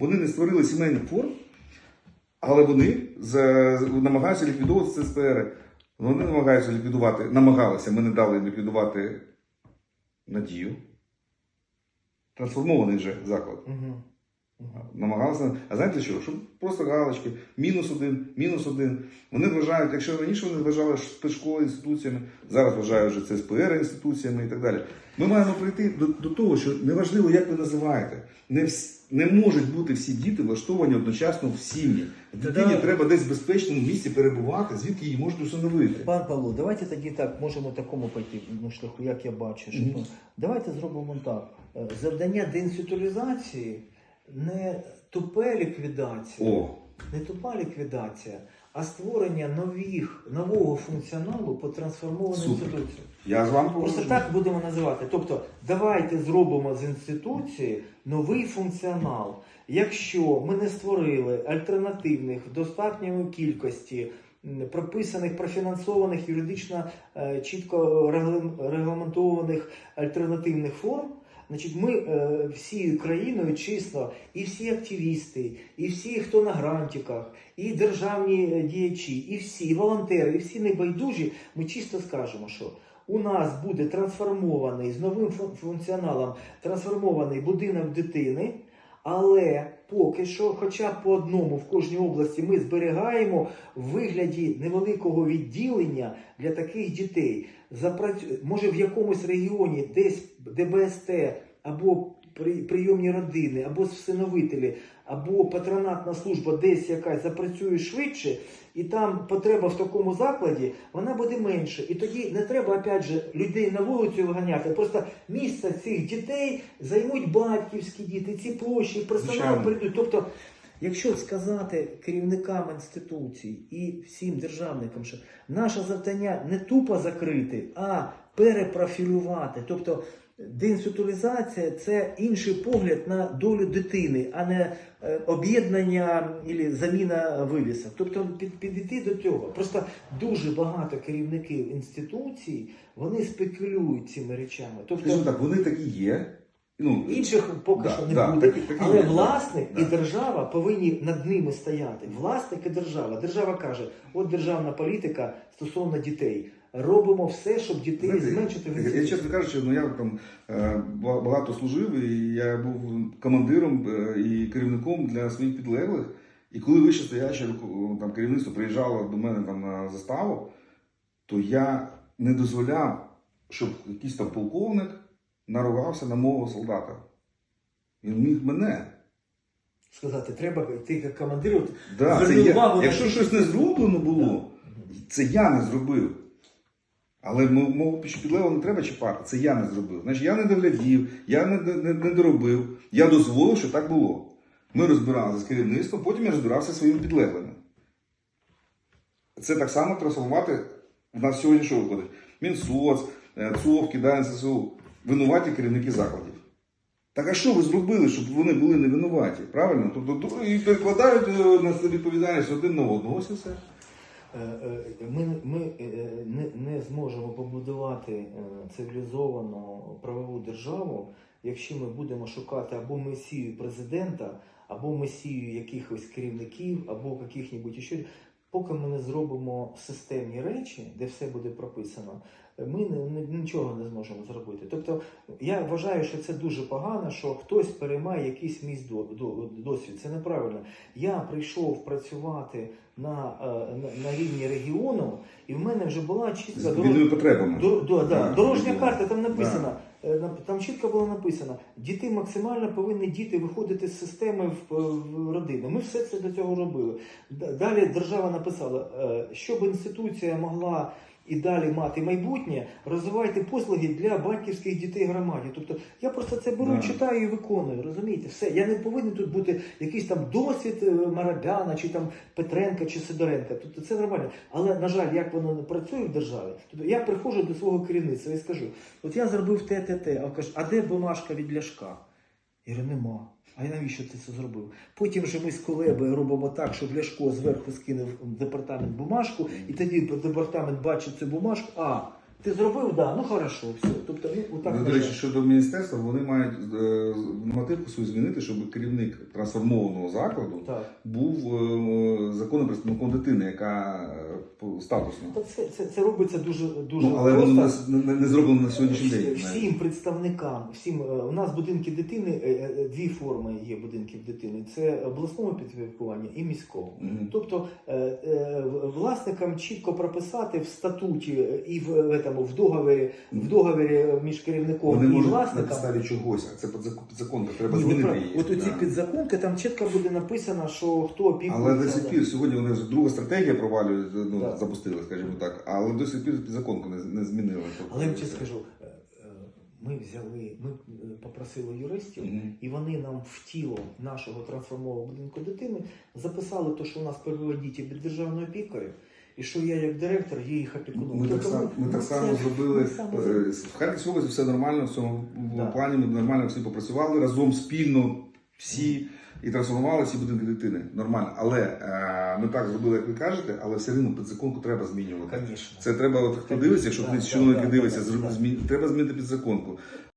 вони не створили сімейних форм, але вони намагаються ліквідовувати ЦСПР. Вони намагаються ліквідувати, намагалися, ми не дали ліквідувати надію. Трансформований вже заклад. Угу. Намагалися. А знаєте що? Щоб просто галочки, мінус один, мінус один. Вони вважають, якщо раніше вони вважали спецшколи інституціями, зараз вважають вже це СПР інституціями і так далі. Ми маємо прийти до, до того, що неважливо, як ви називаєте, не, вс- не можуть бути всі діти влаштовані одночасно в сім'ї. Дитині Да. треба десь в безпечному місці перебувати, звідки її можуть усиновити. Пан Павло, давайте тоді так можемо такому пойти ну, шляху, як я бачу. Що, Мгм. ну, Давайте зробимо так. Е, Завдання деінституалізації не тупе ліквідація, О, не тупа ліквідація, а створення нових, нового функціоналу по трансформованій Супер. інституції. я з вами Просто погоджуюсь. так будемо називати. Тобто, давайте зробимо з інституції новий функціонал. Якщо ми не створили альтернативних в достатньої кількості м, прописаних, профінансованих, юридично е, чітко реглам- регламентованих альтернативних форм. Значить, ми е, всією країною чисто, і всі активісти, і всі, хто на грантиках, і державні е, діячі, і всі, і волонтери, і всі небайдужі, ми чисто скажемо, що у нас буде трансформований з новим функціоналом трансформований будинок дитини, але поки що, хоча б по одному в кожній області ми зберігаємо в вигляді невеликого відділення для таких дітей. Запрацю... Може в якомусь регіоні десь ДБСТ або прийомні родини, або всиновителі, або патронатна служба десь якась запрацює швидше, і там потреба в такому закладі вона буде менше. І тоді не треба опять же людей на вулицю виганяти. Просто місце цих дітей займуть батьківські діти, ці площі, персонал прийдуть. Тобто, якщо сказати керівникам інституцій і всім державникам, що наше завдання не тупо закрити, а перепрофілювати. Тобто деінституалізація це інший погляд на долю дитини, а не е, об'єднання і заміна вивісок. Тобто підійти до цього. Просто дуже багато керівників інституцій вони спекулюють цими речами. Тобто так, вони такі є. Ну, інших поки Да, що не да, буде. такі- такі Але є, власник да. і держава повинні над ними стояти. Власник і держава. Держава каже: от державна політика стосовно дітей. Робимо все, щоб дітей Знаєте, зменшити в Я, чесно кажучи, ну я там е, багато служив, і я був командиром е, і керівником для своїх підлеглих. І коли вище стояче там керівництво приїжджало до мене там на заставу, то я не дозволяв, щоб якийсь там полковник наругався на мову солдата. Він міг мене. Сказати, треба ти як командир. Да, це я, увагу якщо щось не зроблено було, це я не зробив. Але мо- мову підлеглого не треба чіпати, це я не зробив. Значить, я не доглядів, я не, не, не доробив, я дозволив, що так було. Ми розбиралися з керівництвом, потім я розбирався своїми підлеглими. Це так само трансформувати в нас сьогодні що виходить? Мінсоц, е, ЦОВ, кидає НССУ, винуваті керівники закладів. Так а що ви зробили, щоб вони були не винуваті? Правильно? Тобто і перекладають е, на відповідальність один на одного. Ось і все. Е, е, Ми, ми е, не, зможемо побудувати цивілізовану правову державу, якщо ми будемо шукати або месію президента, або месію якихось керівників, або яких-небудь іще. Поки ми не зробимо системні речі, де все буде прописано, ми не, не- нічого не зможемо зробити. Тобто я вважаю, що це дуже погано, що хтось переймає якийсь мій до- до- досвід. Це неправильно. Я прийшов працювати на, е, на, на рівні регіону, і в мене вже була чітка дорож-. Дор- да, да, дорожня карта там написано. Е, Там чітко було написано, діти максимально повинні діти виходити з системи в, в родину. Ми все це до цього робили. Далі держава написала, е, щоб інституція могла і далі мати майбутнє, розвивайте послуги для батьківських дітей громаді. Тобто я просто це беру, Да. читаю і виконую. Розумієте, все. Я не повинен тут бути якийсь там досвід е, Марабяна, чи там Петренка, чи Сидоренка. Тобто це нормально. Але на жаль, як воно не працює в державі, тобто я приходжу до свого керівництва і скажу: от я зробив те, те, те. А каже, а де бумажка від ляшка? Я говорю, нема. А навіщо ти це зробив? Потім же ми з колебою робимо так, щоб Ляшко зверху скинув департамент бумажку, і тоді департамент бачить цю бумажку. А, Ти зробив, да, ну хорошо, все. Тобто він отак. До речі, щодо міністерства, вони мають е, нормативку свою змінити, щоб керівник трансформованого закладу Так. був е, законним представником дитини, яка е, по- статусна. Та це, це, це робиться дуже дуже Ну, але просто. воно не, не, не зроблено на сьогоднішній Всі- день. Всім представникам, всім е, у нас будинки дитини, е, е, дві форми є будинків дитини: це обласного підпорядкування і міського. Мгм. Тобто е, е, в- власникам чітко прописати в статуті е, і в, в, этому, в договорі, в договорі між керівником Вони і можуть на підставі чогось, а це підзаконка, треба Ні, змінити її. От оці да. підзаконки там чітко буде написано, що хто опікується. Але до сих пір сьогодні вони вже друга стратегія провалюють, ну, Да. запустили, скажімо так, але до сих пір підзаконку не, не змінили. Але я вам чесно скажу, е, е, ми взяли, ми е, попросили юристів. Мгм. І вони нам в тіло нашого трансформованого будинку дитини записали те, що у нас первої діти під державною опікою, і що я як директор є їх опікуном. Ми так Тобто само, ми ну, так само зробили е, зробили. в Харківській області все нормально, в цьому Да. плані ми нормально всі попрацювали разом спільно всі і трансформували всі будинки дитини. Нормально. Але е, ми так зробили, як ви кажете, але все одно підзаконку треба змінювати. Конечно. Це треба, от хто дивиться, якщо хтось да, чиновники да, дивиться, да, зру- да. треба змінити підзаконку.